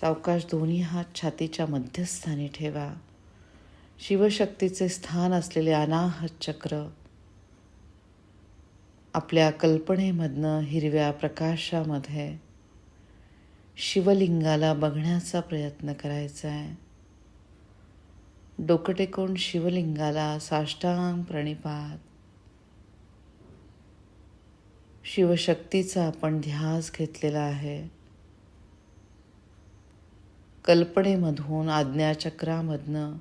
सावकाश दोन्ही हात छातीच्या मध्यस्थानी ठेवा. शिवशक्तीचे स्थान असलेले अनाहत चक्र आपल्या कल्पनेमधनं हिरव्या प्रकाशामध्ये शिवलिंगाला बघण्याचा प्रयत्न करायचा आहे डोकं टेकून शिवलिंगाला साष्टांग प्रणिपात. शिवशक्तीचा आपण ध्यास घेतलेला आहे. कल्पनेमधून आज्ञाचक्रामधनं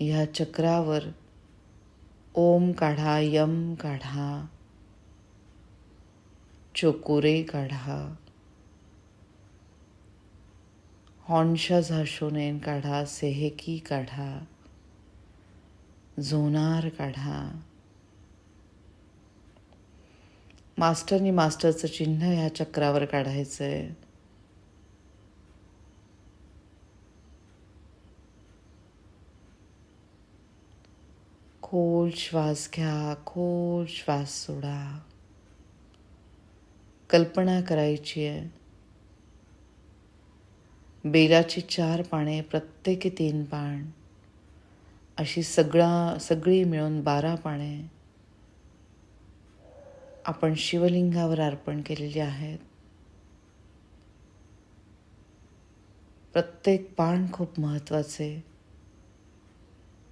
ह्या चक्रावर ओम काढा यम काढा चोकुरे काढा हॉन्शा झाशोनेन काढा सेहेकी काढा झोनार काढा. मास्टरनी मास्टरचं चिन्ह ह्या चक्रावर काढायचं आहे खोल श्वास घ्या खोल श्वास सोडा. कल्पना करायची आहे. बेलाची चार पाने प्रत्येकी तीन पान. अशी सगळा सगळी मिळून बारा पाने. आपण शिवलिंगावर अर्पण केलेली आहेत. प्रत्येक पान खूप महत्त्वाचे.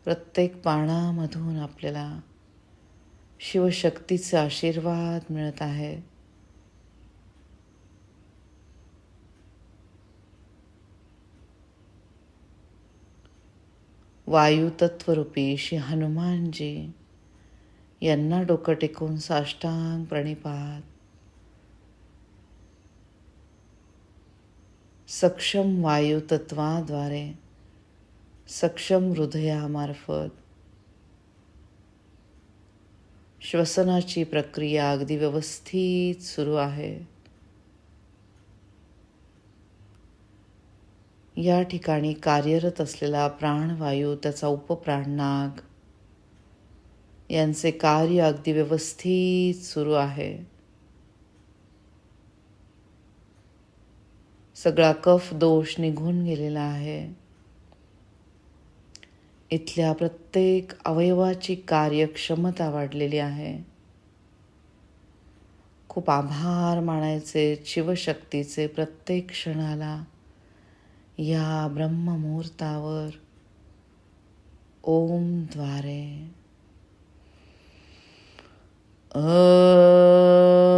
प्रत्येक पानामधून आपल्याला शिवशक्तीचे आशीर्वाद मिळत आहे. वायुतत्वरूपी श्री हनुमानजी यांना डोकं टेकून साष्टांग प्रणिपात. सक्षम वायुतत्वाद्वारे सक्षम हृदयामार्फत. श्वसनाची प्रक्रिया अगदी व्यवस्थित सुरू आहे. या ठिकाणी कार्यरत असलेला प्राणवायू त्याचा उपप्राण नाग यांचे कार्य अगदी व्यवस्थित सुरू आहे. सगळा कफ दोष निघून गेलेला आहे. इथल्या प्रत्येक अवयवाची कार्यक्षमता वाढलेली आहे. खूप आभार मानायचे शिवशक्तीचे प्रत्येक क्षणाला या ब्रह्ममुहूर्तावर. ओमद्वारे ओम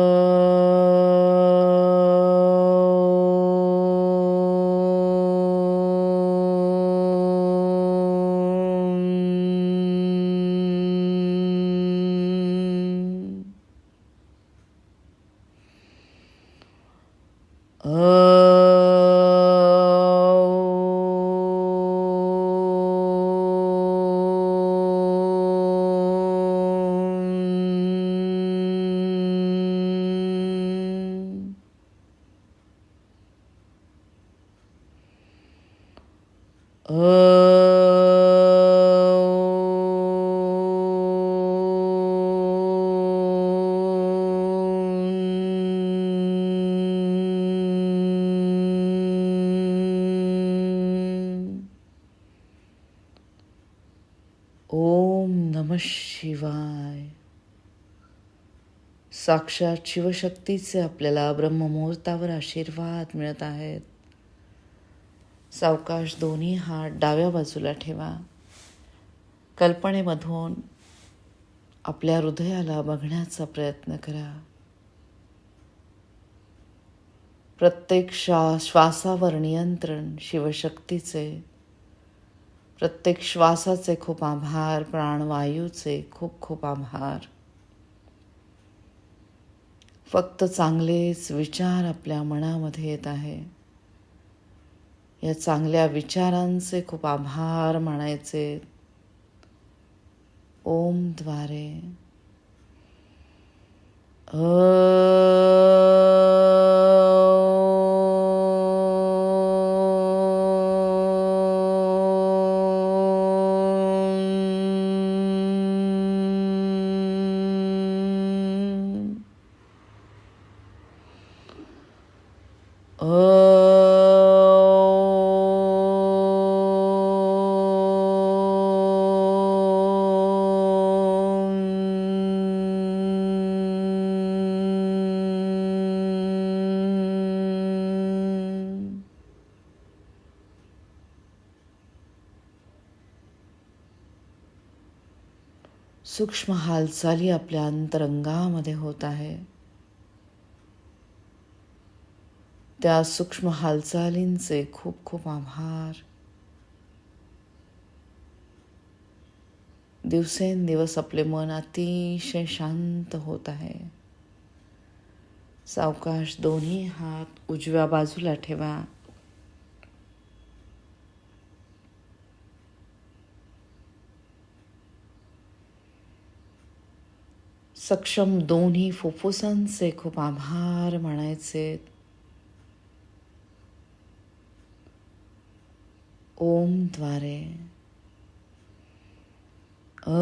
नम शिवाय. साक्षात शिवशक्तीचे आपल्याला ब्रह्ममुहूर्तावर आशीर्वाद मिळत आहेत. सावकाश दोन्ही हात डाव्या बाजूला ठेवा. कल्पनेमधून आपल्या हृदयाला बघण्याचा प्रयत्न करा. प्रत्येक श्वा श्वासावर नियंत्रण शिवशक्तीचे. प्रत्येक श्वासाचे खूप आभार प्राणवायूचे खूप खूप आभार. फक्त चांगलेच विचार आपल्या मनामध्ये येत आहे. या चांगल्या विचारांचे खूप आभार मानायचे. ओमद्वारे सूक्ष्म हालचाली आपल्या अंतरंगामध्ये होत आहे. त्या सूक्ष्म हालचालींचे खूप खूप आभार. दिवसेंदिवस आपले मन अतिशय शांत होत आहे. सावकाश दोन्ही हात उजव्या बाजूला ठेवा. सक्षम दोन्ही फुफ्फुसांचे खूप आभार मानायचे. ओमद्वारे अ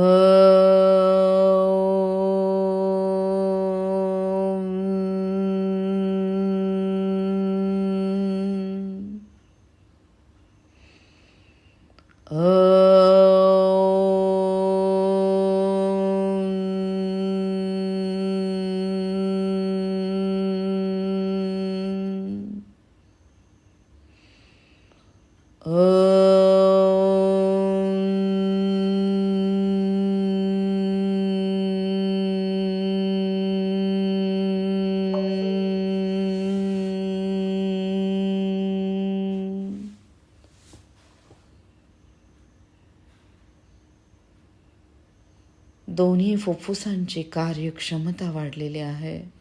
दोन्ही फुफ्फुसांची कार्यक्षमता वाढलेली आहे.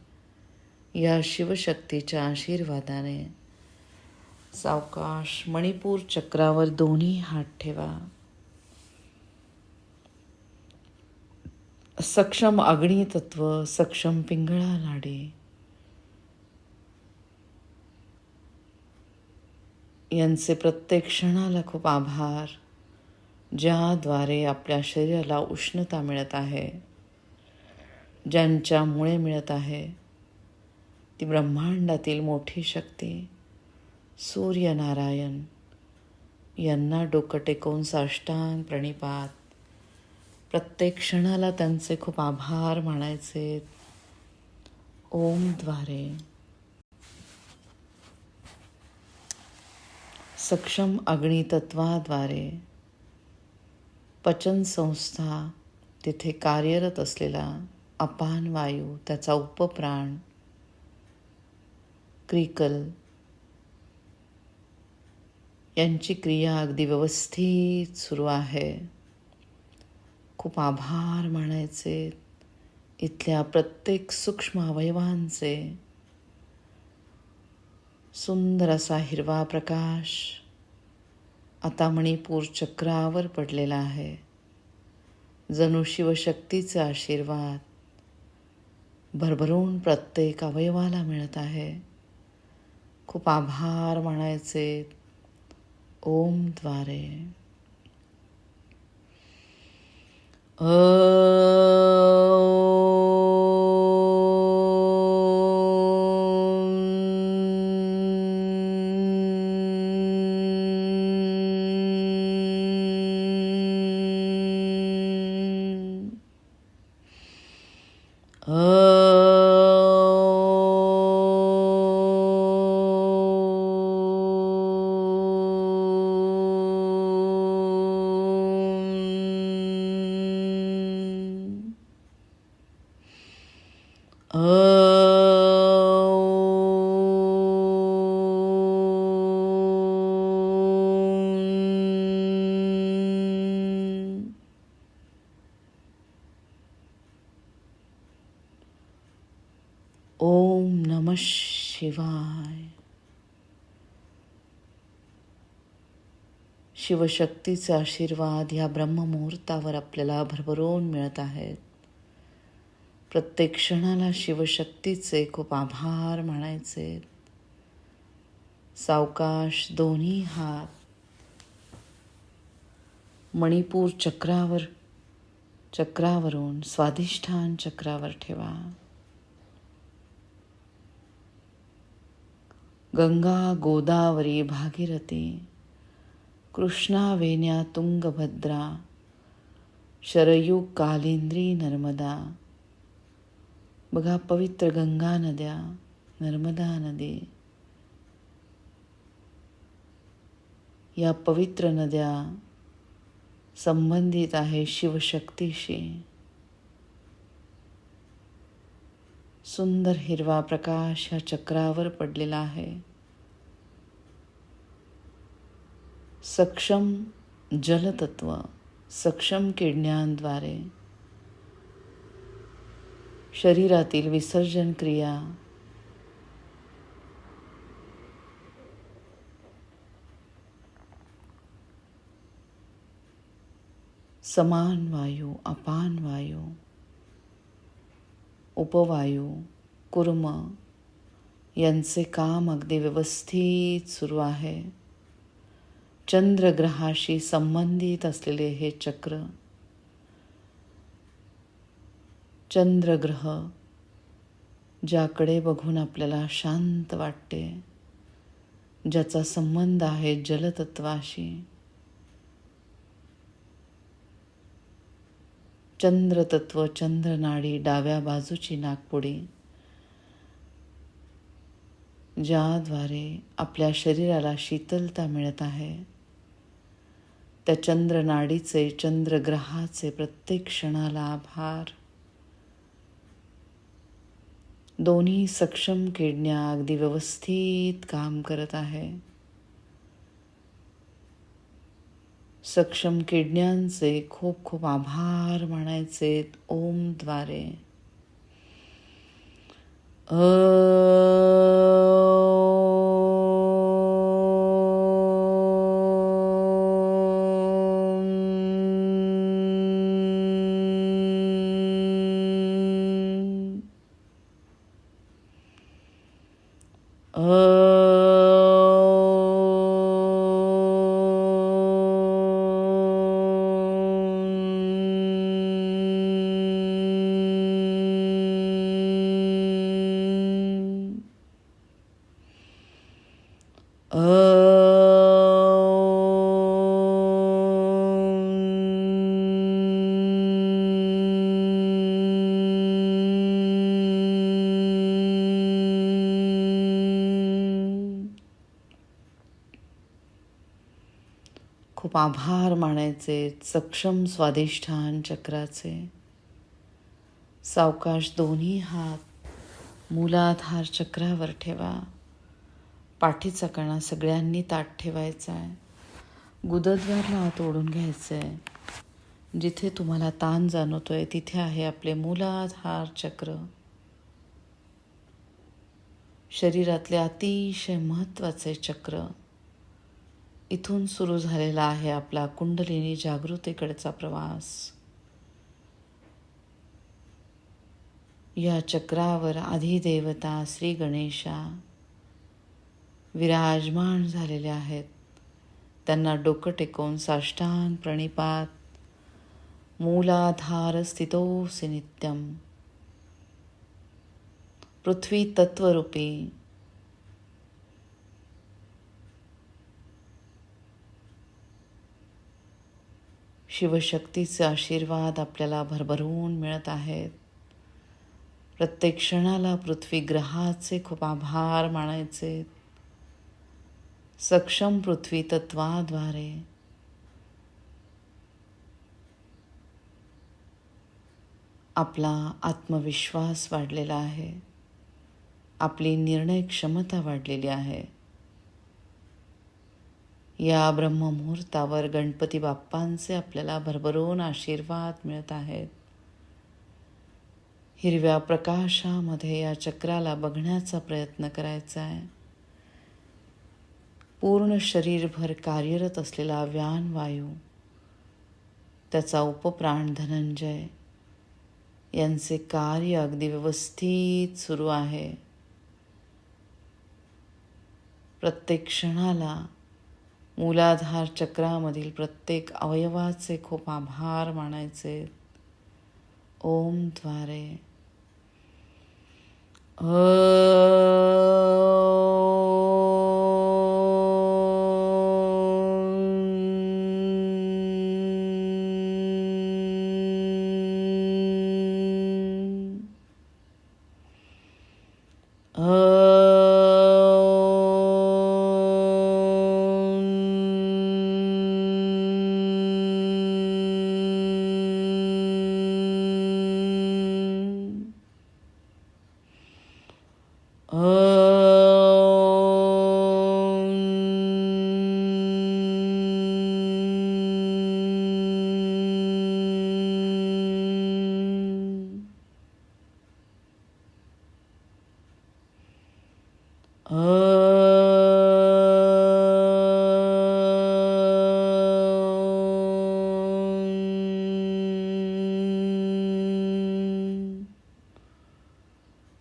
या शिवशक्तीच्या आशीर्वादाने. सावकाश मणिपूर चक्रावर दोन्ही हात ठेवा. सक्षम अग्नी तत्व सक्षम पिंगळा नाडी यांचे प्रत्येक क्षणाला खूप आभार. ज्याद्वारे आपल्या शरीराला उष्णता मिळत आहे ज्यांच्यामुळे मिळत आहे ती ब्रह्मांडातील मोठी शक्ती सूर्यनारायण. यांना डोकं टेकवून साष्टांग प्रणिपात. प्रत्येक क्षणाला त्यांचे खूप आभार मानायचे. ओमद्वारे सक्षम अग्नितत्वाद्वारे. पचन संस्था तिथे कार्यरत असलेला अपान वायू त्याचा उपप्राण क्रिकल यांची क्रिया अगदी व्यवस्थित सुरू आहे. खूप आभार मानायचे इथल्या प्रत्येक सूक्ष्म अवयवांचे. सुंदर असा हिरवा प्रकाश आता मणिपूर चक्रावर पडलेला आहे. जणू शिवशक्तीचा आशीर्वाद. भरभरून प्रत्येक अवयवाला मिळत आहे. खूप आभार मानायचे ओमद्वारे ओम नम शिवाय. शिवशक्तीचे आशीर्वाद ह्या ब्रह्ममुहूर्तावर आपल्याला भरभरून मिळत आहेत. प्रत्येक क्षणाला शिवशक्तीचे खूप आभार मानायचे. सावकाश दोन्ही हात. मणिपूर चक्रावर चक्रावरून स्वाधिष्ठान चक्रावर ठेवा. गंगा गोदावरी भागीरथी कृष्णा वेण्या तुंगभद्रा शरयू कालिंद्री नर्मदा. बघा पवित्र गंगा नद्या नर्मदा नदी. या पवित्र नद्या संबंधित आहे शिवशक्तीशी. सुंदर हिरवा प्रकाश ह्या चक्रावर पडलेला आहे. सक्षम जलतत्व सक्षम किडण्यांद्वारे शरीरातील विसर्जन क्रिया समान वायू अपान वायू उपवायू कुर्म यांचे काम अगदी व्यवस्थित सुरू आहे. चंद्रग्रहाशी संबंधित असलेले हे चक्र चंद्रग्रह ज्याकडे बघून आपल्याला शांत वाटते ज्याचा संबंध आहे जलतत्वाशी. चंद्रतत्व चंद्रनाडी डाव्या बाजूची नागपुडी ज्याद्वारे आपल्या शरीराला शीतलता मिळत आहे त्या चंद्रनाडीचे चंद्रग्रहाचे प्रत्येक क्षणाला आभार. दोन्ही सक्षम किडण्या अगदी व्यवस्थित काम करत आहे. सक्षम किडण्यांचे खूप खूप आभार मानायचे ओमद्वारे खूप आभार मानायचे सक्षम स्वादिष्ठान चक्राचे. सावकाश दोन्ही हात मूलाधार चक्रावर ठेवा. पाठीचा कणा सगळ्यांनी ताट ठेवायचा आहे गुदद्वारला हात ओढून घ्यायचं आहे जिथे तुम्हाला ताण जाणवतो आहे तिथे आहे आपले मूलाधार चक्र. शरीरातले अतिशय महत्त्वाचे चक्र. इथून सुरू झालेला आहे आपला कुंडलिनी जागृतीकडचा प्रवास. या चक्रावर आधीदेवता श्री गणेशा विराजमान झालेले आहेत. त्यांना डोकं टेकवून साष्टांग प्रणिपात मूलाधार स्थितोसी नित्यम. पृथ्वी तत्वरूपी शिवशक्तीचे आशीर्वाद आपल्याला भरभरून मिळत आहेत. प्रत्येक क्षणाला पृथ्वी ग्रहाचे खूप आभार मानायचे. सक्षम पृथ्वी तत्वाद्वारे. आपला आत्मविश्वास वाढलेला आहे. आपली निर्णय क्षमता वाढलेली आहे. या ब्रह्ममुहूर्तावर गणपती बाप्पांचे आपल्याला भरभरून आशीर्वाद मिळत आहेत. हिरव्या प्रकाशामध्ये या चक्राला बघण्याचा प्रयत्न करायचा आहे. पूर्ण शरीरभर कार्यरत असलेला व्यान वायू त्याचा उपप्राण धनंजय यांचे कार्य अगदी व्यवस्थित सुरू आहे. प्रत्येक क्षणाला मूलाधार चक्रामधील प्रत्येक अवयवाचे खूप आभार मानायचे. ओमद्वारे. ओ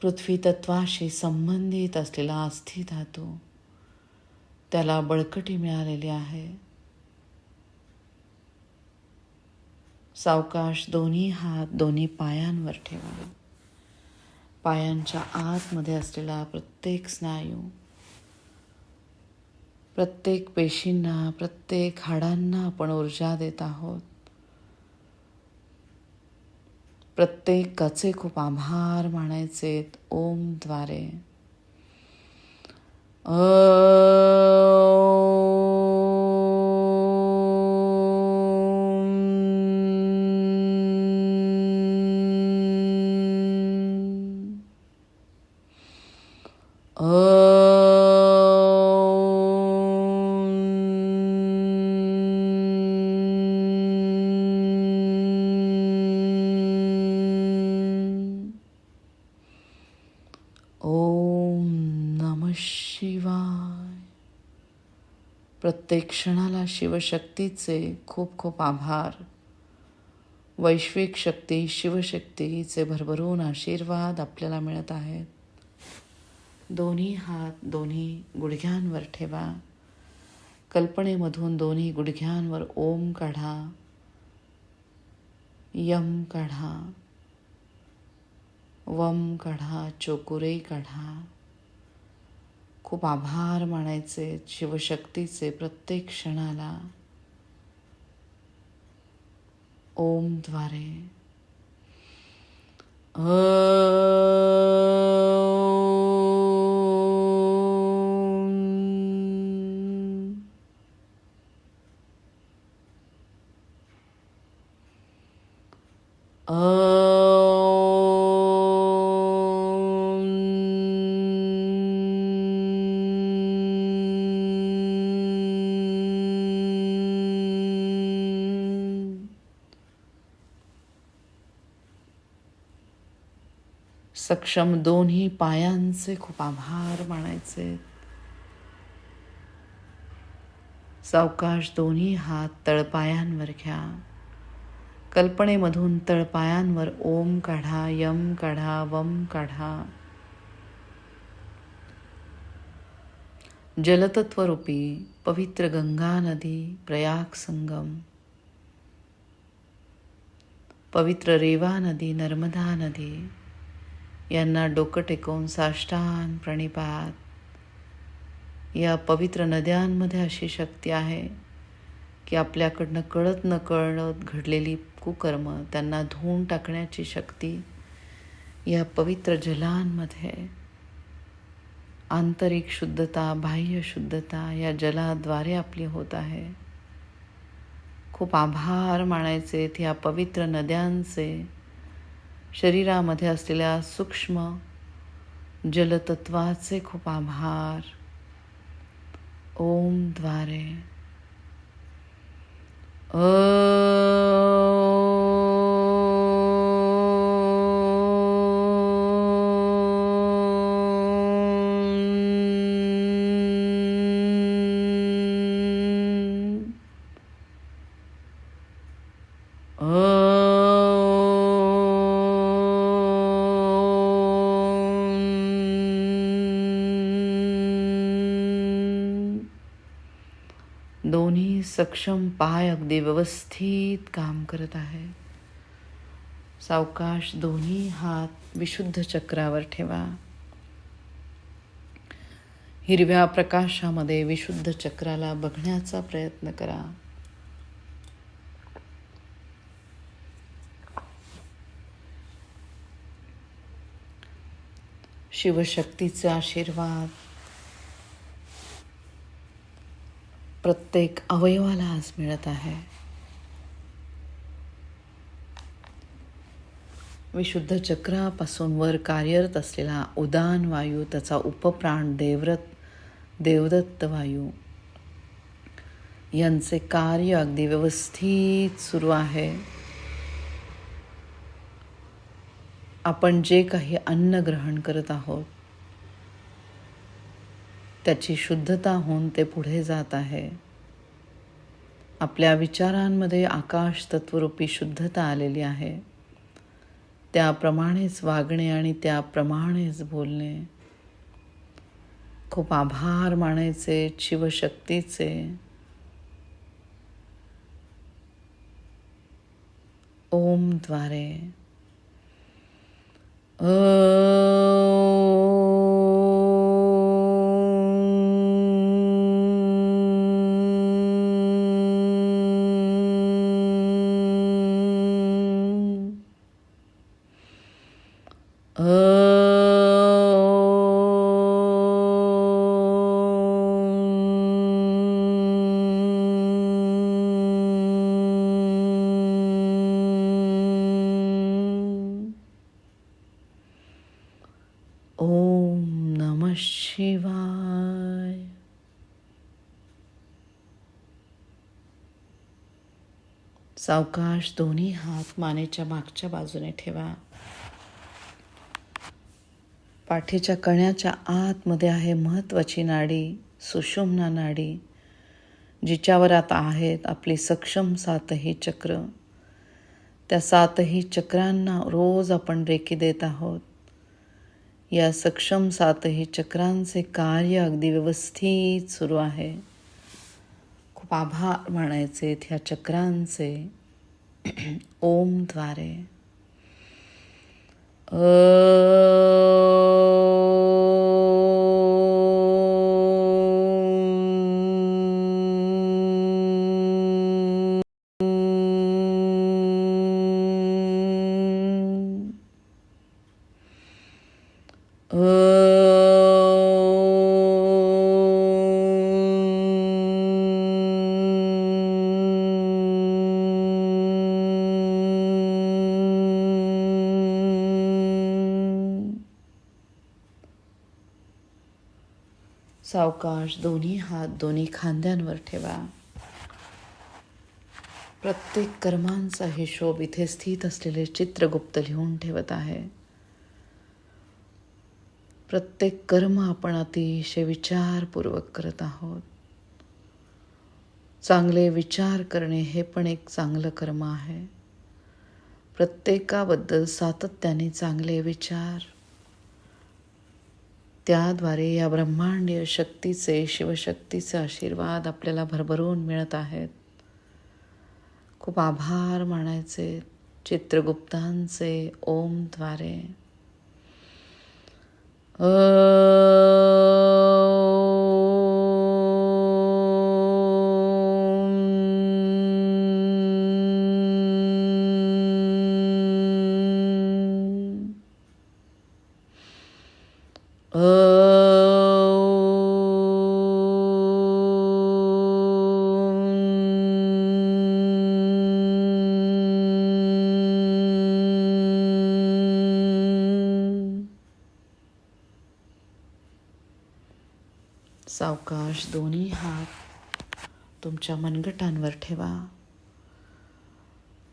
पृथ्वीतत्वाशी संबंधित असलेला अस्थि धातू त्याला बळकटी मिळालेली आहे. सावकाश दोन्ही हात दोन्ही पायांवर ठेवा. पायांच्या आतमध्ये असलेला प्रत्येक स्नायू प्रत्येक पेशींना प्रत्येक हाडांना आपण ऊर्जा देत आहोत. प्रत्येकाचे खूप आभार मानायचे ओमद्वारे ओम शिवाय. प्रत्येक क्षणाला शिवशक्तीचे खूप खूप आभार. वैश्विक शक्ती शिवशक्तीचे भरभरून आशीर्वाद आपल्याला मिळत आहेत. दोन्ही हात दोन्ही गुडघ्यांवर ठेवा. कल्पनेमधून दोन्ही गुडघ्यांवर ओम काढा. यम काढा. वम काढा चोकुरे काढा. खूप आभार मानायचे शिवशक्तीचे प्रत्येक क्षणाला ओमद्वारे ओम. सक्षम दोन्ही पायांचे खूप आभार मानायचे. सावकाश दोन्ही हात तळपायांवर घ्या. कल्पनेमधून तळपायांवर ओम काढा यम काढा वम काढा. जलतत्वरूपी पवित्र गंगा नदी प्रयाग संगम. पवित्र रेवा नदी नर्मदा नदी यांना डोकं टेकवून साष्टान प्रणिपात. या पवित्र नद्यांमध्ये अशी शक्ती आहे की आपल्याकडनं कळत न कळत घडलेली कुकर्म त्यांना धुवून टाकण्याची शक्ती या पवित्र जलांमध्ये. आंतरिक शुद्धता बाह्य शुद्धता या जलाद्वारे आपली होत आहे. खूप आभार मानायचे या पवित्र नद्यांचे. शरीरामध्ये असलेल्या सूक्ष्म जलतत्वाचे खूप आभार. ओमद्वारे अ दोन्ही सक्षम पाय अगदी व्यवस्थित काम करत आहे. सावकाश दोन्ही हात विशुद्ध चक्रावर ठेवा. हिरव्या प्रकाशामध्ये विशुद्ध चक्राला बघण्याचा प्रयत्न करा. शिवशक्तीचा आशीर्वाद प्रत्येक अवयवाला आज मिळत आहे. विशुद्ध चक्रापासून वर कार्यरत असलेला उदान वायू त्याचा उपप्राण देवरत देवदत्त वायू. यांचे कार्य अगदी व्यवस्थित सुरू आहे. आपण जे काही अन्न ग्रहण करत आहोत त्याची शुद्धता होऊन ते पुढे जात आहे. आपल्या विचारांमध्ये आकाश तत्वरूपी शुद्धता आलेली आहे. त्याप्रमाणेच वागणे आणि त्याप्रमाणेच बोलणे. खूप आभार मानायचे शिवशक्तीचे. ओमद्वारे ओ शिवाय. सावकाश दोन्ही हात मानेच्या मागच्या बाजूने ठेवा. पाठीच्या कण्याच्या आतमध्ये आहे महत्वाची नाडी सुषुम्ना नाडी जिच्यावर आता आहेत आपली सक्षम सातही चक्र. त्या सातही चक्रांना रोज आपण रेकी देत आहोत. या सक्षम सातही चक्रांचे कार्य अगदी व्यवस्थित सुरू आहे. खूप आभार मानायचे ह्या चक्रांचे. ओमद्वारे सावकाश दोन्ही हात दोन्ही खांद्यांवर ठेवा. प्रत्येक कर्मांचा हिशोब इथे स्थित असलेले चित्रगुप्त लिहून ठेवत आहे. प्रत्येक कर्म आपण अतिशय विचारपूर्वक करत आहोत. चांगले विचार करणे हे पण एक चांगलं कर्म आहे. प्रत्येकाबद्दल सातत्याने चांगले विचार त्याद्वारे या ब्रह्मांडीय शक्तीचे शिवशक्तीचे आशीर्वाद आपल्याला भरभरून मिळत आहेत. खूप आभार मानायचे चित्रगुप्तांचे ओमद्वारे. सावकाश दोन्ही हात तुमच्या मनगटांवर ठेवा.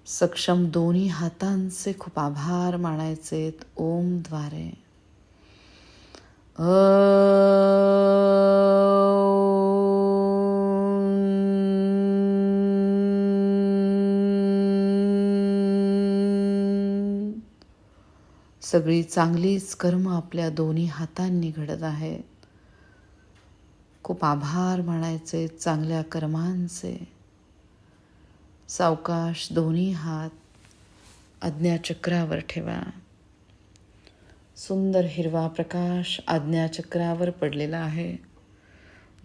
सक्षम दोन्ही हातांचे खूप आभार मानायचे ओमद्वारे सगळी चांगलीच कर्म आपल्या दोन्ही हातांनी घडत आहेत खूप आभार मानायचे चांगल्या कर्मांचे. सावकाश दोन्ही हात आज्ञाचक्रावर ठेवा. सुंदर हिरवा प्रकाश आज्ञाचक्रावर पडलेला आहे.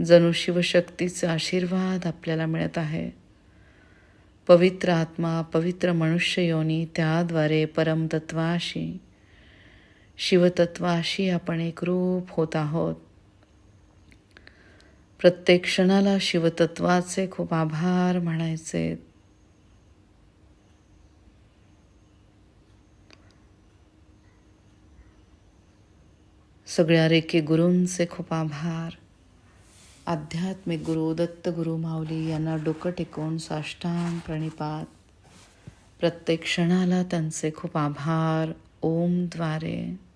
जणू शिवशक्तीचा आशीर्वाद आपल्याला मिळत आहे. पवित्र आत्मा पवित्र मनुष्य योनी त्याद्वारे परमतत्वाशी शिवतत्वाशी आपण एक रूप होत आहोत. प्रत्येक क्षणाला शिवतत्वाचे खूप आभार म्हणायचे. सगळ्या रेखे गुरूंचे खूप आभार. आध्यात्मिक गुरु दत्तगुरु माऊली यांना डोकं टेकवून साष्टांग प्रणिपात. प्रत्येक क्षणाला त्यांचे खूप आभार. ओमद्वारे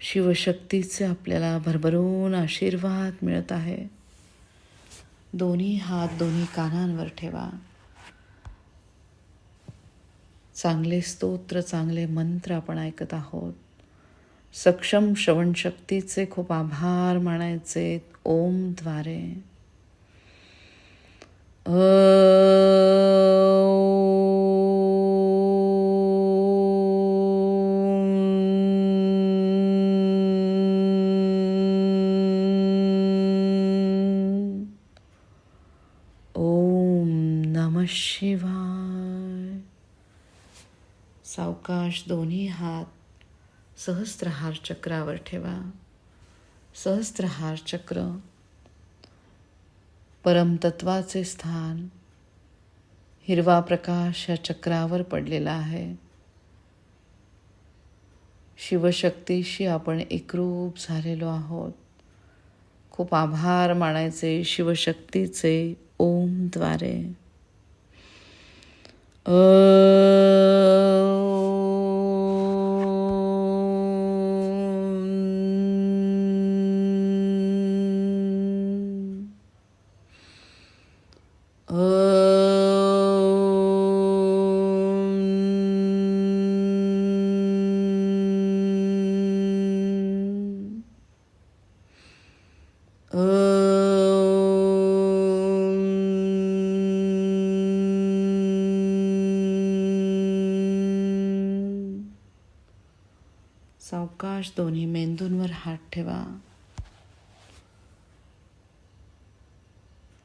शिवशक्तीचे आपल्याला भरभरून आशीर्वाद मिळत आहे. दोन्ही हात दोन्ही कानांवर ठेवा. चांगले स्तोत्र चांगले मंत्र आपण ऐकत आहोत. सक्षम श्रवणशक्तीचे खूप आभार मानायचे. ओमद्वारे अ शिवाय. सावकाश दोन्ही हात सहस्त्रहार चक्रावर ठेवा. सहस्त्रहार चक्र परमतत्वाचे स्थान. हिरवा प्रकाश या चक्रावर पडलेला आहे. शिवशक्तीशी आपण एकरूप झालेलो आहोत. खूप आभार मानायचे शिवशक्तीचे ओमद्वारे ओम. सावकाश दोन्ही मेंदूंवर हात ठेवा.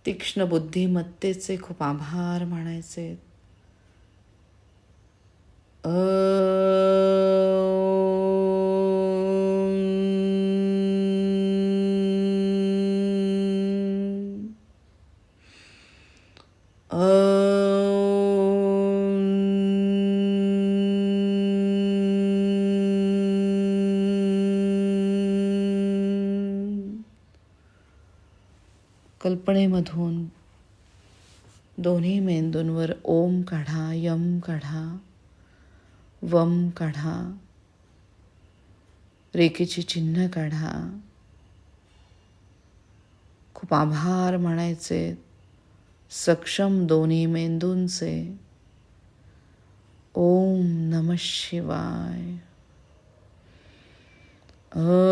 तीक्ष्ण बुद्धिमत्तेचे खूप आभार मानायचे. अ कल्पनेमधून दोन्ही मेंदूंवर ओम काढा यम काढा वम काढा रेखेची चिन्ह काढा. खूप आभार म्हणायचे. सक्षम दोन्ही मेंदूंचे. ओम नम शिवाय. अ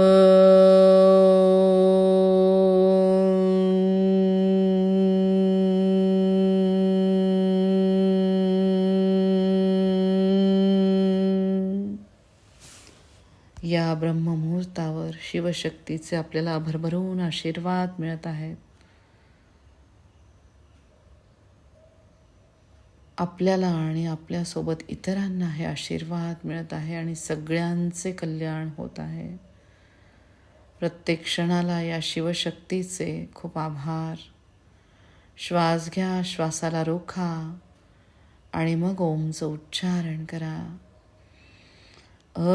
या ब्रह्ममुहूर्तावर शिवशक्तीचे आपल्याला भरभरून आशीर्वाद मिळत आहेत. आपल्याला आणि आपल्यासोबत इतरांना हे आशीर्वाद मिळत आहे आणि सगळ्यांचे कल्याण होत आहे. प्रत्येक क्षणाला या शिवशक्तीचे खूप आभार. श्वास घ्या श्वासाला रोखा आणि मग ओमचं उच्चारण करा. Oh.